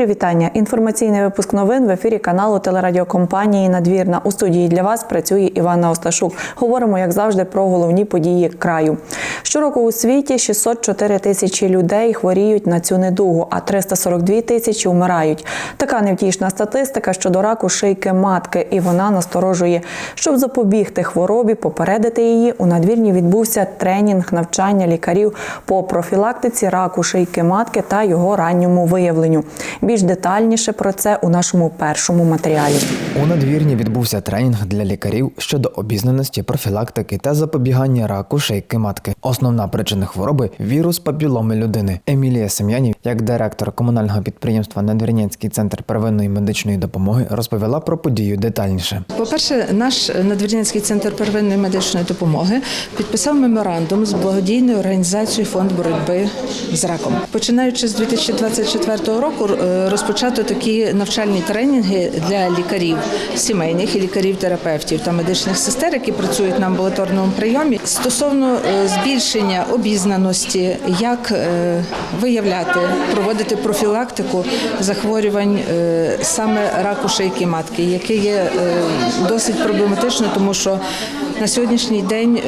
Щирі вітання. Інформаційний випуск новин в ефірі каналу телерадіокомпанії Надвірна. У студії для вас працює Івана Осташук. Говоримо, як завжди, про головні події краю. Щороку у світі 604 тисячі людей хворіють на цю недугу, а 342 тисячі вмирають. Така невтішна статистика щодо раку шийки матки, і вона насторожує. Щоб запобігти хворобі, попередити її, у надвірні відбувся тренінг навчання лікарів по профілактиці раку шийки матки та його ранньому виявленню. Більш детальніше про це у нашому першому матеріалі. У надвірні відбувся тренінг для лікарів щодо обізнаності, профілактики та запобігання раку шийки матки. Основна причина хвороби вірус папіломи людини. Емілія Сем'янів, як директор комунального підприємства Надвірнянський центр первинної медичної допомоги, розповіла про подію детальніше. По-перше, наш Надвірнянський центр первинної медичної допомоги підписав меморандум з благодійною організацією Фонд боротьби з раком. Починаючи з 2024 року, е, розпочато такі навчальні тренінги для лікарів сімейних і лікарів-терапевтів та медичних сестер, які працюють на амбулаторному прийомі, стосовно е, збільшення обізнаності, як е, виявляти, проводити профілактику захворювань е, саме раку шийки матки, яке є досить проблематично, тому що на сьогоднішній день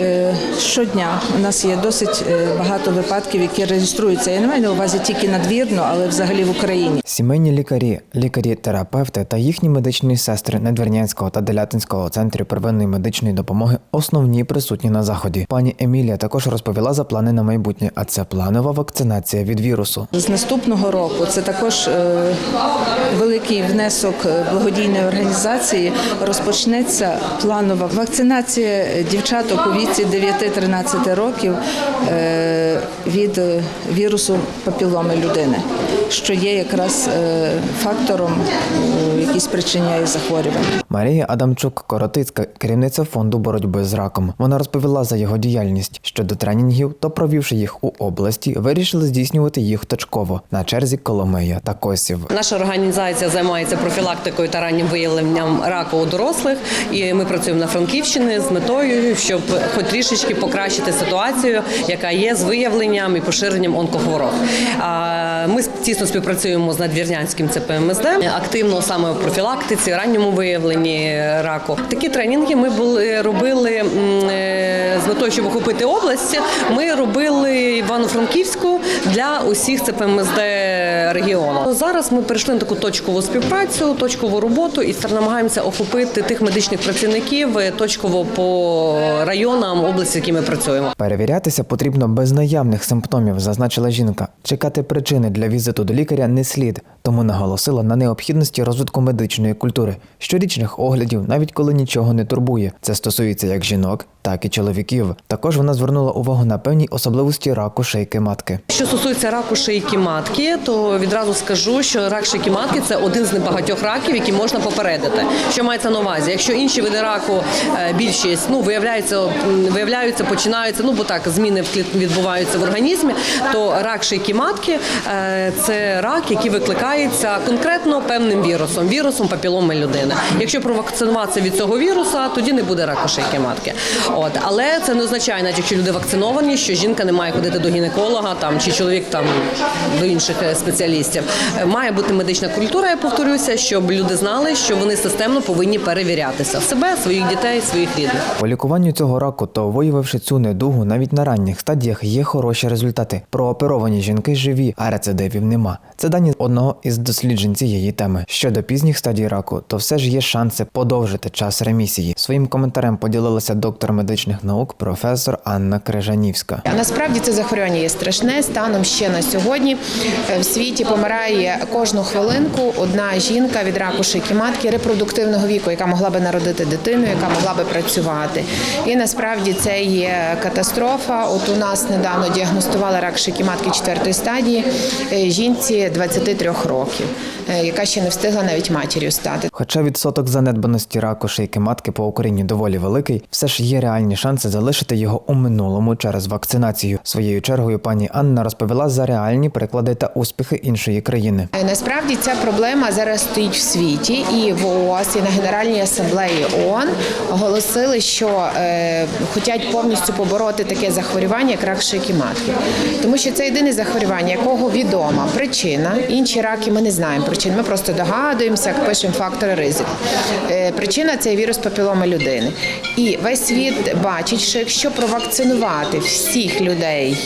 щодня у нас є досить багато випадків, які реєструються. Я не маю на увазі тільки надвірно, але взагалі в Україні. Сімейні лікарі, лікарі-терапевти та їхні медичні сестри Надвірнянського та Делятинського центрів первинної медичної допомоги основні присутні на заході. Пані Емілія також розповіла за плани на майбутнє, а це планова вакцинація від вірусу. З наступного року це також е, великий внесок е, благодійної організації. Розпочнеться планова вакцинація дівчаток у віці 9-13 років е, від вірусу папіломи людини, що є якраз е, фактором, е, який спричиняє захворювання. Марія Адамчук Коротицька, керівниця фонду боротьби з раком. Вона розповіла за його діяльність щодо тренінгів, то провівши їх у області, вирішили здійснювати їх точково на черзі Коломия та Косів. Наша організація займається профілактикою та раннім виявленням раку у дорослих, і ми працюємо на Франківщині з метою, щоб хоч трішечки покращити ситуацію, яка є з виявленням і поширенням онкохвороб. А, Ми тісно співпрацюємо з надвірнянським ЦПМСД, активно саме в профілактиці, ранньому виявленні раку. Такі тренінги ми були робили е, з метою, щоб охопити область. Ми робили Івано-Франківську для усіх ЦПМСД регіону. Зараз ми перейшли на таку точкову співпрацю, точкову роботу і намагаємося охопити тих медичних працівників е, точково по районам області, які ми працюємо. Перевірятися потрібно без наявних симптомів, зазначила жінка. Чекати причини для візиту до лікаря не слід, тому наголосила на необхідності розвитку медичної культури, щорічних оглядів, навіть коли нічого не турбує. Це стосується як жінок, так і чоловіків. Також вона звернула увагу на певні особливості раку шийки матки. Що стосується раку шийки матки, то відразу скажу, що рак шийки матки це один з небагатьох раків, які можна попередити. Що мається на увазі? Якщо інші види раку е, більшість ну виявляються, виявляються, починаються, ну бо так зміни відбуваються в організмі, то рак шийки матки е, це рак, який викликається конкретно певним вірусом, вірусом папіломи людини. Якщо провакцинуватися від цього віруса, тоді не буде раку шийки матки. От але це не означає, навіть якщо люди вакциновані, що жінка не має ходити до гінеколога там чи чоловік там до інших е, спеціалістів. Е, Має бути медична культура, я повторюся, щоб люди знали, що вони системно повинні перевірятися себе, своїх дітей, своїх рідних. По лікуванню цього раку, то виявивши цю недугу, навіть на ранніх стадіях є хороші результати. Прооперовані жінки живі, а рецидивів нема. Це дані одного із досліджень цієї теми. Щодо пізніх стадій раку, то все ж є шанси подовжити час ремісії. Своїм коментарем поділилася доктор медичних наук, професор Анна Крижанівська. Насправді це захворювання є страшне. Станом ще на сьогодні в світі помирає кожну хвилинку одна жінка від раку шийки матки репродуктивного віку, яка могла би народити дитину, яка могла би працювати. І насправді це є катастрофа. От у нас недавно діагностували рак шийки матки четвертої стадії е, жінці 23 років, е, яка ще не встигла навіть матір'ю стати. Хоча відсоток занедбаності раку шийки матки по Україні доволі великий, все ж є реальні шанси залишити його у минулому через вакцинацію. Своєю чергою пані Анна розповіла за реальні приклади та успіхи іншої країни. Насправді ця проблема зараз стоїть в світі, і в ООС, і на Генеральній асамблеї ООН оголосили, що е, хочуть повністю побороти таке захворювання, як рак шийки матки. Тому що це єдине захворювання, якого відома причина. Інші раки ми не знаємо причин. Ми просто догадуємося, як пишемо фактори ризику. Е, причина це вірус папіломи людини. І весь світ бачить, що якщо провакцинувати всіх людей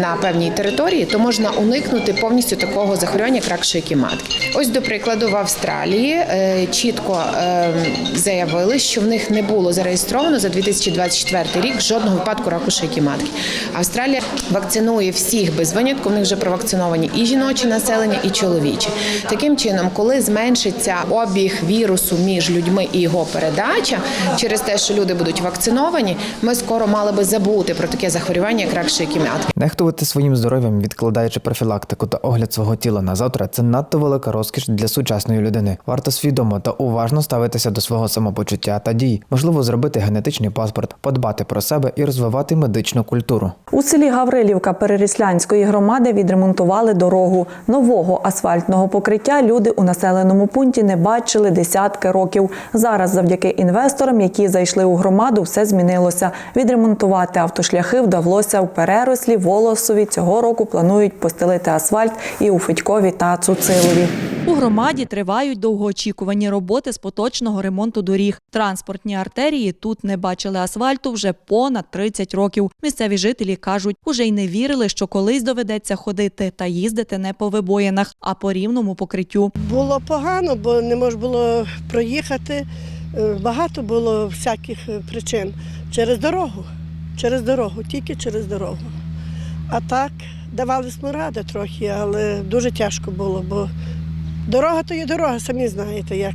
на певній території, то можна уникнути повністю такого захворювання, як рак шийки матки. Ось до прикладу, в Австралії е, чітко е, заявили, що в них не було зареєстровано за 2024 рік жодного випадку раку шийки матки. Австралія вакцинує всіх без винятку. В них вже провакциновані і жіноче населення, і чоловіче. Таким чином, коли зменшиться обіг вірусу між людьми і його передача через те, що люди будуть вакциновані, ми скоро мали би забути про таке захворювання, як рак шийки матки. Нехтувати своїм здоров'ям, відкладаючи профілактику та огляд свого тіла на завтра, це надто велика розкіш для сучасної людини. Варто свідомо та уважно ставитися до свого самопочуття та дій, можливо, зробити генетичний паспорт, подбати про себе і розвивати медичну культуру. У селі Гаврилівка Переріслянської громади відремонтували дорогу. Нового асфальтного покриття люди у населеному пункті не бачили десятки років. Зараз, завдяки інвесторам, які зайшли у громаду, все змінилося. Відремонтувати автошляхи вдалося у Перерослі, Волосові. Цього року планують постелити асфальт і у Федькові та Цуцилові. У громаді тривають довгоочікувані роботи з поточного ремонту доріг. Транспортні артерії тут не бачили асфальту вже понад 30 років. Місцеві жителі кажуть, уже й не вірили, що колись доведеться ходити та їздити не по вибоїнах, а по рівному покриттю. Було погано, бо не можна було проїхати. Е, Багато було всяких е, причин. Через дорогу. Через дорогу, тільки через дорогу. А так, давали ради трохи, але дуже тяжко було, бо дорога то є дорога, самі знаєте як.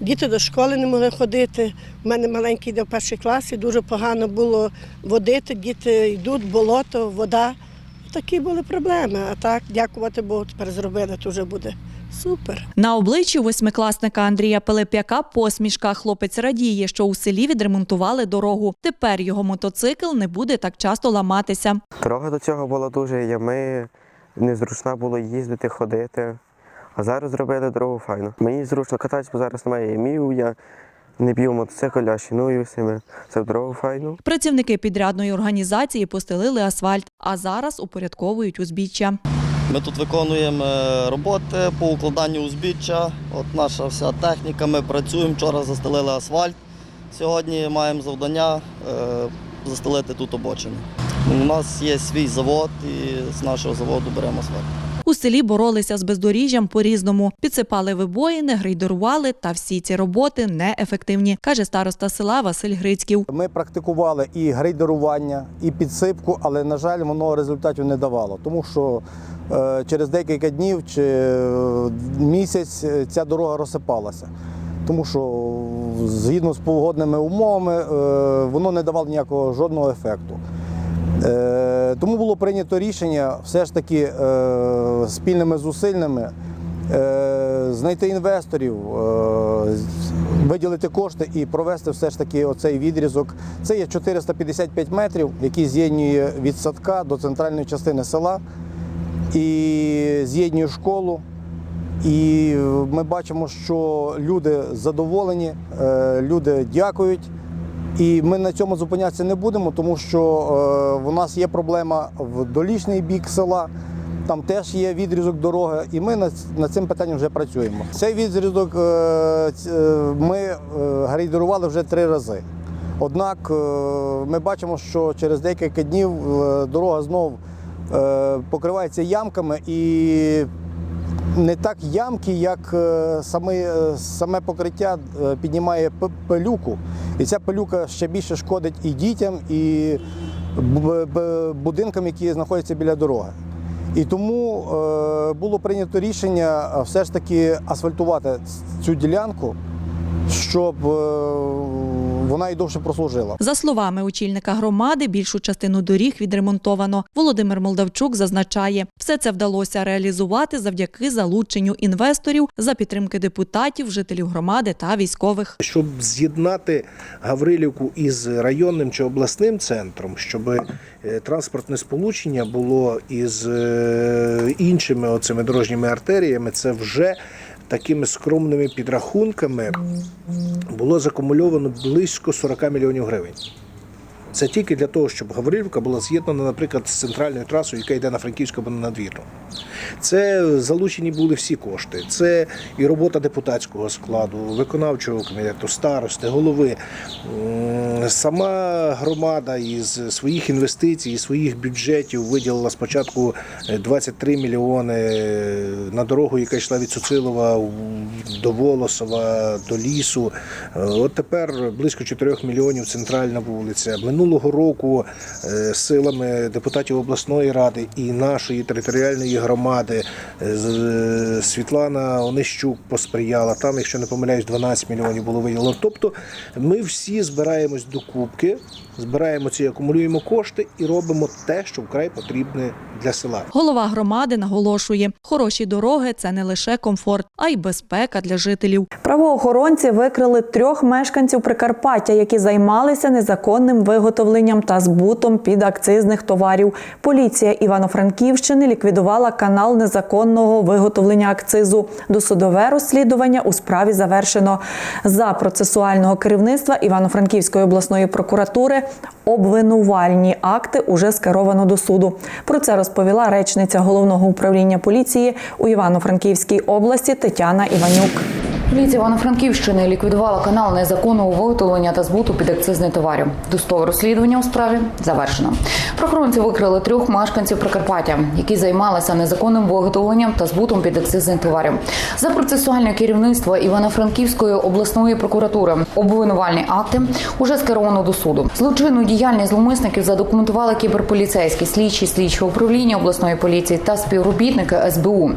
Діти до школи не могли ходити. У мене маленький йде в перший клас, і дуже погано було водити. Діти йдуть, болото, вода. Такі були проблеми. А так, дякувати Богу, тепер зробили, то вже буде супер. На обличчі восьмикласника Андрія Пилип'яка посмішка. Хлопець радіє, що у селі відремонтували дорогу. Тепер його мотоцикл не буде так часто ламатися. Дорога до цього була дуже ями, незручна було їздити, ходити. А зараз зробили дорогу файно. Мені зручно кататися, бо зараз немає ямів, я не б'ю мотоцикл, а шинуюся. Це дорогу файно. Працівники підрядної організації постелили асфальт, а зараз упорядковують узбіччя. Ми тут виконуємо е, роботи по укладанню узбіччя. От наша вся техніка, ми працюємо. Вчора застелили асфальт. Сьогодні маємо завдання е, застелити тут обочини. У нас є свій завод і з нашого заводу беремо асфальт. У селі боролися з бездоріжжям по-різному. Підсипали вибоїни, грейдерували, та всі ці роботи неефективні, каже староста села Василь Грицьків. Ми практикували і грейдерування, і підсипку, але, на жаль, воно результатів не давало, тому що е, через декілька днів чи е, місяць е, ця дорога розсипалася. Тому що згідно з погодними умовами воно не давало ніякого жодного ефекту. Е, Тому було прийнято рішення все ж таки е, спільними зусиллями е, знайти інвесторів, виділити кошти і провести все ж таки оцей відрізок. Це є 455 метрів, який з'єднує від садка до центральної частини села і з'єднує школу. І ми бачимо, що люди задоволені, люди дякують. І ми на цьому зупинятися не будемо, тому що е, у нас є проблема в долічний бік села. Там теж є відрізок дороги, і ми над, цим питанням вже працюємо. Цей відрізок е, е, ми грейдерували вже три рази. Однак ми бачимо, що через декілька днів дорога знов покривається ямками і не так ямки, як е, саме, е, саме покриття е, піднімає пилюку. І ця пилюка ще більше шкодить і дітям, і будинкам, які знаходяться біля дороги. І тому було прийнято рішення все ж таки асфальтувати цю ділянку, щоб вона і довше прослужила. За словами очільника громади, більшу частину доріг відремонтовано. Володимир Молдавчук зазначає, все це вдалося реалізувати завдяки залученню інвесторів за підтримки депутатів, жителів громади та військових. щоб з'єднати Гаврилівку із районним чи обласним центром, щоб е, транспортне сполучення було із е, іншими оцими дорожніми артеріями, це вже такими скромними підрахунками було закумульовано близько 40 мільйонів гривень. Це тільки для того, щоб Гаврилівка була з'єднана, наприклад, з центральною трасою, яка йде на Франківську або на Надвірну. Це залучені були всі кошти. Це і робота депутатського складу, виконавчого комітету, старости, голови. Сама громада із своїх інвестицій, із своїх бюджетів виділила спочатку е, 23 мільйони е, на дорогу, яка йшла від Суцилова до Волосова, до лісу. Е, От тепер близько 4 мільйонів центральна вулиця. Минулого року е, силами депутатів обласної ради і нашої територіальної громади е, е, Світлана Онищук посприяла. Там, якщо не помиляюсь, 12 мільйонів було виділено. Тобто ми всі збираємось до кубки, збираємо ці, акумулюємо кошти і робимо те, що вкрай потрібне для села. Голова громади наголошує, хороші дороги це не лише комфорт, а й безпека для жителів. Правоохоронці викрили трьох мешканців Прикарпаття, які займалися незаконним виготовленням та збутом підакцизних товарів. Поліція Івано-Франківщини ліквідувала канал незаконного виготовлення акцизу. Досудове розслідування у справі завершено. За процесуального керівництва Івано-Франківської обласної прокуратури обвинувальні акти уже скеровано до суду. Про це розповіла речниця головного управління поліції у Івано-Франківській області Тетяна Іванюк. Поліція Івано-Франківщини ліквідувала канал незаконного виготовлення та збуту підакцизних товарів. Достове розслідування у справі завершено. Прохоронці викрили трьох мешканців Прикарпаття, які займалися незаконним виготовленням та збутом підакцизних товарів. За процесуальне керівництво Івано-Франківської обласної прокуратури обвинувальні акти уже скеровано до суду. Злочинну діяльність зловмисників задокументували кіберполіцейські слідчі слідчого управління обласної поліції та співробітники СБУ.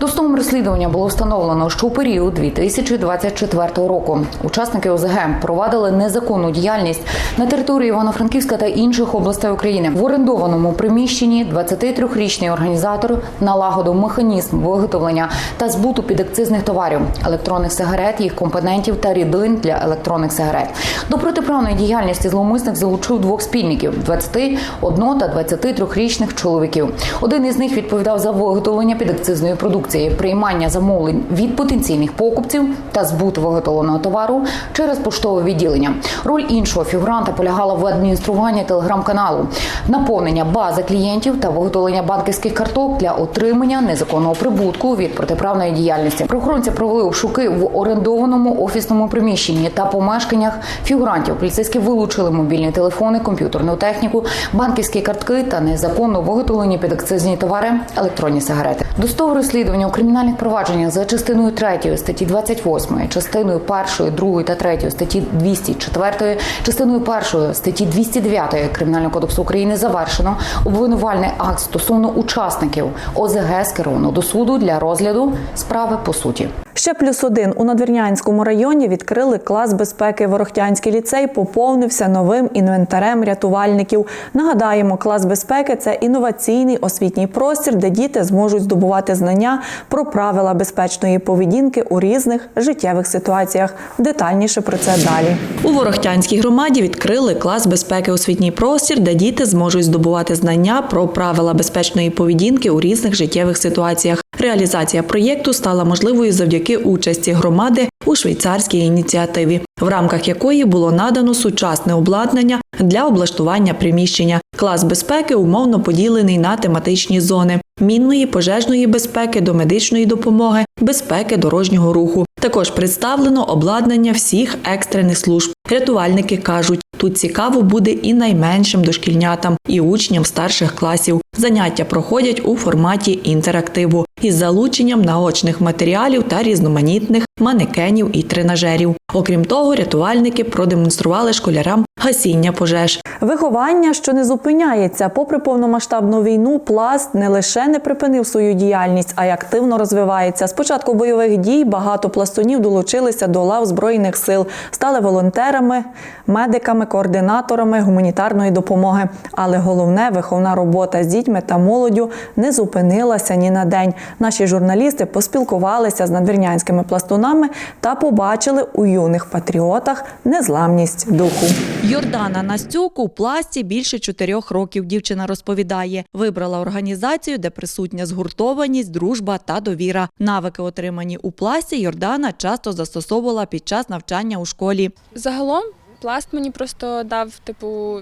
Достовим розслідування було встановлено, що у період 2024 року учасники ОЗГ провадили незаконну діяльність на території Івано-Франківська та інших областей України. В орендованому приміщенні 23-річний організатор налагодив механізм виготовлення та збуту підакцизних товарів, електронних сигарет, їх компонентів та рідин для електронних сигарет. До протиправної діяльності зловмисник залучив двох спільників 21 та 23-річних чоловіків. Один із них відповідав за виготовлення підакцизної продукції, приймання замовлень від потенційних покупців та збут виготовленого товару через поштове відділення. Роль іншого фігуранта полягала в адмініструванні телеграм-каналу, наповнення бази клієнтів та виготовлення банківських карток для отримання незаконного прибутку від протиправної діяльності. Правоохоронці провели обшуки в орендованому офісному приміщенні та помешканнях фігурантів. Поліцейські вилучили мобільні телефони, комп'ютерну техніку, банківські картки та незаконно виготовлені підакцизні товари, електронні сигарети. Достове розслідування у кримінальних провадженнях за частиною 3 статті 28, частиною 1, 2 та 3 статті 204, частиною 1 статті 209 Кримінального кодексу України завершено. Обвинувальний акт стосовно учасників ОЗГ скеровано до суду для розгляду справи по суті. Ще плюс один у Надвірнянському районі відкрили клас безпеки. Ворохтянський ліцей поповнився новим інвентарем рятувальників. Нагадаємо, клас безпеки це інноваційний освітній простір, де діти зможуть здобувати знання про правила безпечної поведінки у різних життєвих ситуаціях. Детальніше про це далі. У Ворохтянській громаді відкрили клас безпеки освітній простір, де діти зможуть здобувати знання про правила безпечної поведінки у різних життєвих ситуаціях. Реалізація проєкту стала можливою завдяки участі громади у швейцарській ініціативі, в рамках якої було надано сучасне обладнання для облаштування приміщення. Клас безпеки умовно поділений на тематичні зони мінної пожежної безпеки до медичної допомоги, безпеки дорожнього руху. Також представлено обладнання всіх екстрених служб. Рятувальники кажуть, тут цікаво буде і найменшим дошкільнятам, і учням старших класів. Заняття проходять у форматі інтерактиву із залученням наочних матеріалів та різноманітних манекенів і тренажерів. Окрім того, рятувальники продемонстрували школярам гасіння пожеж. Виховання, що не зупиняється, попри повномасштабну війну, пласт не лише не припинив свою діяльність, а й активно розвивається. З початку бойових дій багато пластунів долучилися до лав збройних сил, стали волонтерами, медиками, координаторами гуманітарної допомоги. Але головне виховна робота з дітьми та молоддю не зупинилася ні на день. Наші журналісти поспілкувалися з надвірнянськими пластунами та побачили у юних патріотах незламність духу. Йордана Настюк у пласті більше чотирьох років. Дівчина розповідає, вибрала організацію, де присутня згуртованість, дружба та довіра. Навики, отримані у пласті, Йордана часто застосовувала під час навчання у школі. Загалом пласт мені просто дав, типу,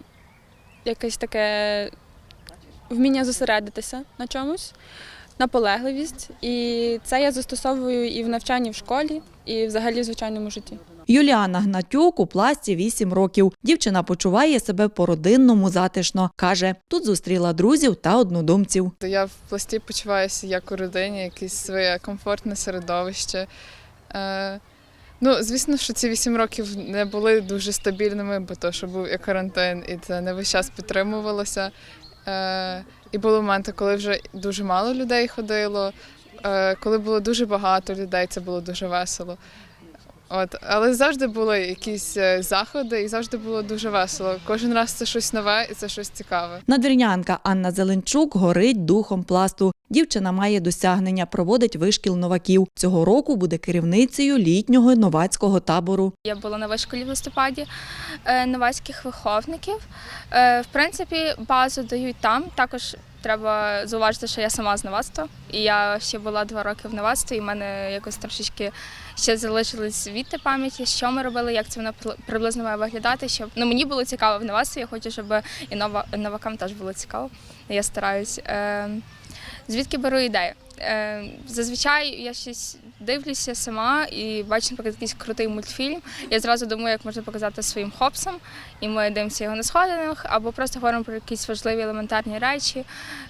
якесь таке вміння зосередитися на чомусь, наполегливість. І це я застосовую і в навчанні в школі, і взагалі в звичайному житті. Юліана Гнатюк у пласті 8 років. Дівчина почуває себе по-родинному затишно. Каже, тут зустріла друзів та однодумців. Я в пласті почуваюся як у родині, якесь своє комфортне середовище. Е, ну, звісно, що ці вісім років не були дуже стабільними, бо то, що був і карантин, і це не весь час підтримувалося. Е, і були моменти, коли вже дуже мало людей ходило. Е, коли було дуже багато людей, це було дуже весело. От, але завжди були якісь е, заходи, і завжди було дуже весело. Кожен раз це щось нове і це щось цікаве. Надвірнянка Анна Зеленчук горить духом пласту. Дівчина має досягнення, проводить вишкіл новаків. Цього року буде керівницею літнього новацького табору. Я була на вишколі в листопаді е, новацьких виховників. Е, В принципі, базу дають там. Також треба зауважити, що я сама з новацтва. І я ще була два роки в новацтві, і в мене якось трошечки ще залишились звідти пам'яті, що ми робили, як це воно приблизно має виглядати. Щоб ну мені було цікаво в новацтві. Я хочу, щоб і нова новакам теж було цікаво. Я стараюсь. Е, Звідки беру ідею? Е, зазвичай я щось дивлюся сама і бачу, наприклад, якийсь крутий мультфільм. Я зразу думаю, як можна показати своїм хлопцям, і ми дивимося його на сходинах, або просто говоримо про якісь важливі елементарні речі,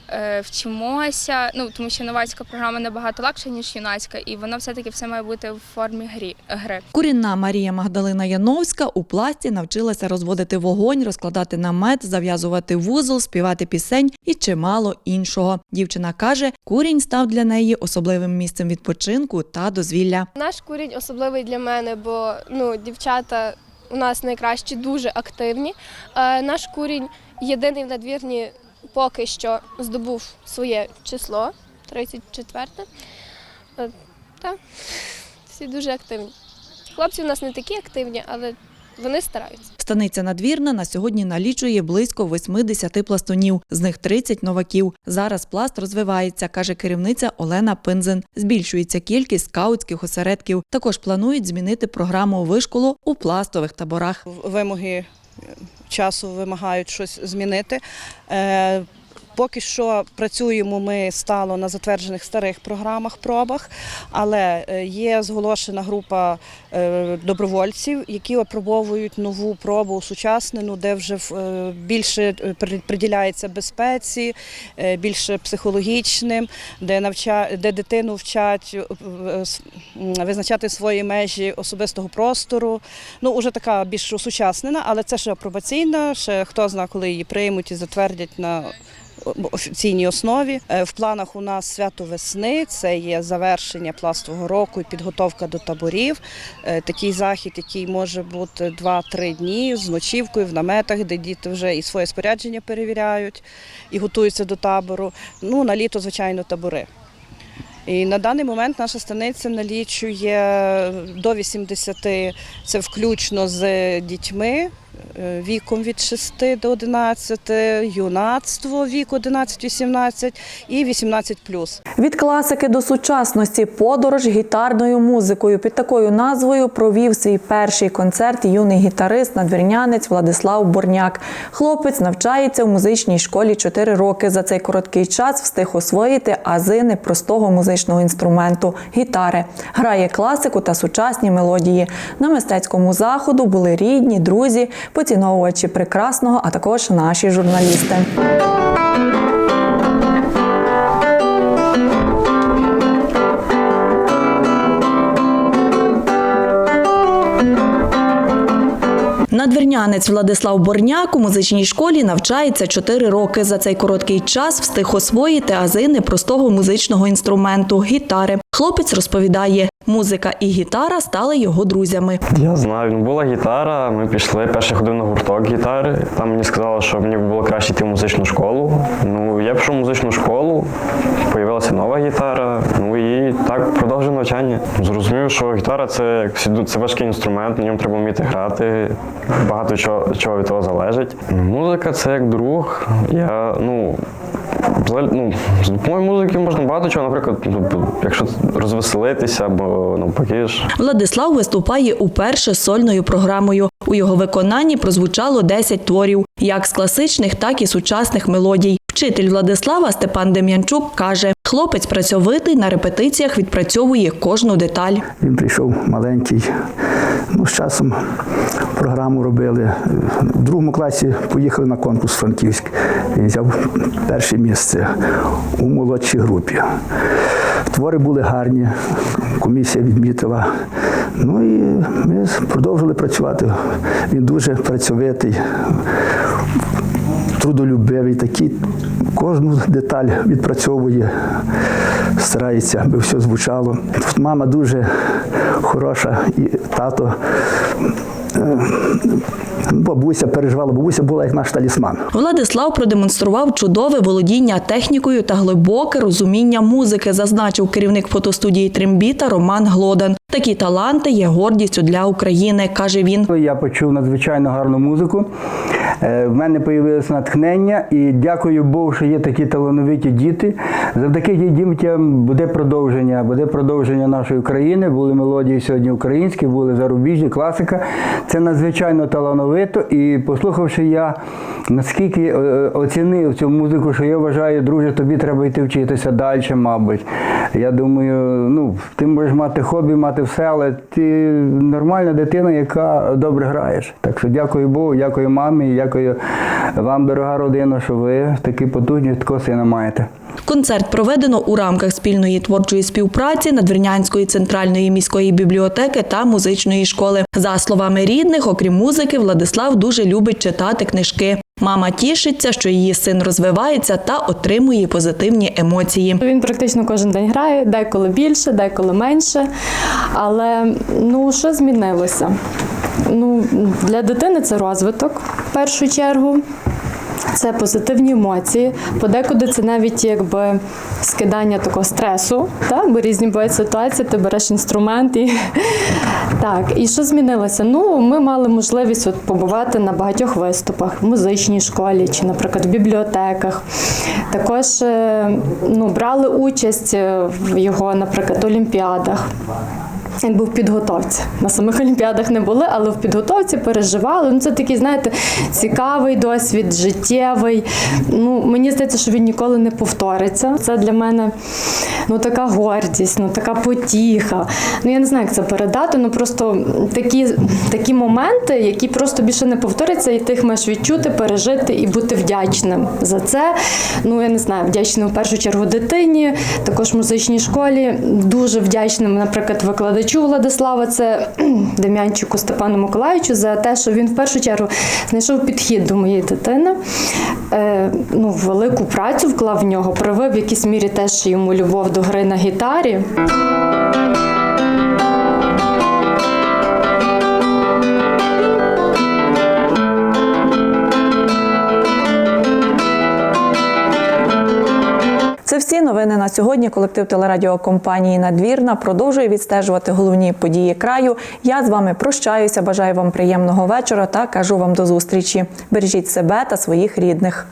е, вчимося. Ну тому що новацька програма набагато легша, ніж юнацька, і воно все-таки все має бути в формі грі гри. Корінна Марія Магдалина Яновська у пласті навчилася розводити вогонь, розкладати намет, зав'язувати вузол, співати пісень і чимало іншого. Дівчина каже, курінь став для неї особливим місцем відпочинку та дозвілля. Наш курінь особливий для мене, бо ну, дівчата у нас найкращі, дуже активні. Е, наш курінь єдиний в надвірні поки що здобув своє число 34. Е, так, всі дуже активні. Хлопці у нас не такі активні, але вони стараються. Станиця надвірна на сьогодні налічує близько 80 пластунів, з них 30 новаків. Зараз пласт розвивається, каже керівниця Олена Пинзен. Збільшується кількість скаутських осередків. Також планують змінити програму вишколу у пластових таборах. вимоги е, часу вимагають щось змінити. Поки що працюємо ми стало на затверджених старих програмах, пробах, але е, є зголошена група е, добровольців, які опробовують нову пробу сучаснену, де вже е, більше приділяється безпеці, більше психологічним, де навча, де дитину вчать визначати свої межі особистого простору. Ну, уже така більш осучаснена, але це ще апробаційна, ще хто знає, коли її приймуть і затвердять на офіційній основі. Е, В планах у нас свято весни, це є завершення пластового року і підготовка до таборів. Е, Такий захід, який може бути 2-3 дні з ночівкою в наметах, де діти вже і своє спорядження перевіряють і готуються до табору. Ну, на літо, звичайно, табори. І на даний момент наша станиця налічує до 80, це включно з дітьми віком від 6 до 11, юнацтво віку 11-18 і 18+. Від класики до сучасності подорож гітарною музикою. Під такою назвою провів свій перший концерт юний гітарист, надвірнянець Владислав Борняк. Хлопець навчається в музичній школі 4 роки. За цей короткий час встиг освоїти ази непростого музичного інструменту гітари. Грає класику та сучасні мелодії. На мистецькому заходу були рідні, друзі, поціновувачі прекрасного, а також наші журналісти. Надвірнянець Владислав Борняк у музичній школі навчається 4 роки. За цей короткий час встиг освоїти ази непростого музичного інструменту гітари. Хлопець розповідає, музика і гітара стали його друзями. Я знаю, ну була гітара, ми пішли, перший ходив на гурток гітари. Там мені сказали, що мені було краще йти в музичну школу. Ну, я пішов в музичну школу, появилася нова гітара, ну і так продовжив навчання. Зрозумів, що гітара це, це важкий інструмент, на ньому треба вміти грати. Багато чого, чого від того залежить. Музика це як друг. Я, ну, ну, з допомогою музики можна багато чого, наприклад, ну, якщо розвеселитися або навпаки ж. Владислав виступає уперше з сольною програмою. У його виконанні прозвучало 10 творів, як з класичних, так і сучасних мелодій. Вчитель Владислава Степан Дем'янчук каже, хлопець працьовитий на репетиціях відпрацьовує кожну деталь. Він прийшов маленький. Ну, з часом програму робили. В другому класі поїхали на конкурс Франківськ. Він взяв перше місце у молодшій групі. Твори були гарні, комісія відмітила. Ну і ми продовжили працювати. Він дуже працьовитий, трудолюбивий, такий кожну деталь відпрацьовує, старається, аби все звучало. Мама дуже хороша і тато. Бабуся переживала, бабуся була як наш талісман. Владислав продемонстрував чудове володіння технікою та глибоке розуміння музики, зазначив керівник фотостудії Трембіта Роман Глодан. Такі таланти є гордістю для України, каже він. Я почув надзвичайно гарну музику. Е, В мене з'явилося натхнення і дякую Богу, що є такі талановиті діти. Завдяки дітям буде продовження, буде продовження нашої країни. Були мелодії сьогодні українські, були зарубіжні, класика. Це надзвичайно талановито. І послухавши я, наскільки е, оцінив цю музику, що я вважаю, друже, тобі треба йти вчитися далі, мабуть. Я думаю, ну, ти можеш мати хобі, мати все, але ти нормальна дитина, яка добре граєш. Так що дякую Богу, дякую мамі, дякую вам, дорога родина, що ви такі потужні такого сина маєте. Концерт проведено у рамках спільної творчої співпраці Надвірнянської центральної міської бібліотеки та музичної школи. За словами рідних, окрім музики, Владислав дуже любить читати книжки. Мама тішиться, що її син розвивається та отримує позитивні емоції. Він практично кожен день грає, деколи більше, деколи менше. Але ну що змінилося? Ну, для дитини це розвиток в першу чергу. Це позитивні емоції. Подекуди це навіть якби скидання такого стресу, так? бо різні бувають ситуації, ти береш інструмент і так. І що змінилося? Ну, ми мали можливість от побувати на багатьох виступах в музичній школі чи, наприклад, в бібліотеках. Також е, ну, брали участь е, в його, наприклад, олімпіадах. Він був в підготовці. На самих олімпіадах не були, але в підготовці переживали. Ну, це такий, знаєте, цікавий досвід, життєвий. Ну, мені здається, що він ніколи не повториться. Це для мене ну, така гордість, ну, така потіха. Ну, я не знаю, як це передати. Ну просто такі, такі моменти, які просто більше не повторяться, і ти їх маєш відчути, пережити і бути вдячним за це. Ну, я не знаю, вдячним в першу чергу дитині, також музичній школі. Дуже вдячним, наприклад, викладачу Владислава, це Дем'янчику Степану Миколаївичу, за те, що він в першу чергу знайшов підхід до моєї дитини. Е, ну, велику працю вклав в нього, привив в якійсь мірі теж йому любов до гри на гітарі. Всі новини на сьогодні. Колектив телерадіокомпанії Надвірна продовжує відстежувати головні події краю. Я з вами прощаюся. Бажаю вам приємного вечора та кажу вам до зустрічі. Бережіть себе та своїх рідних.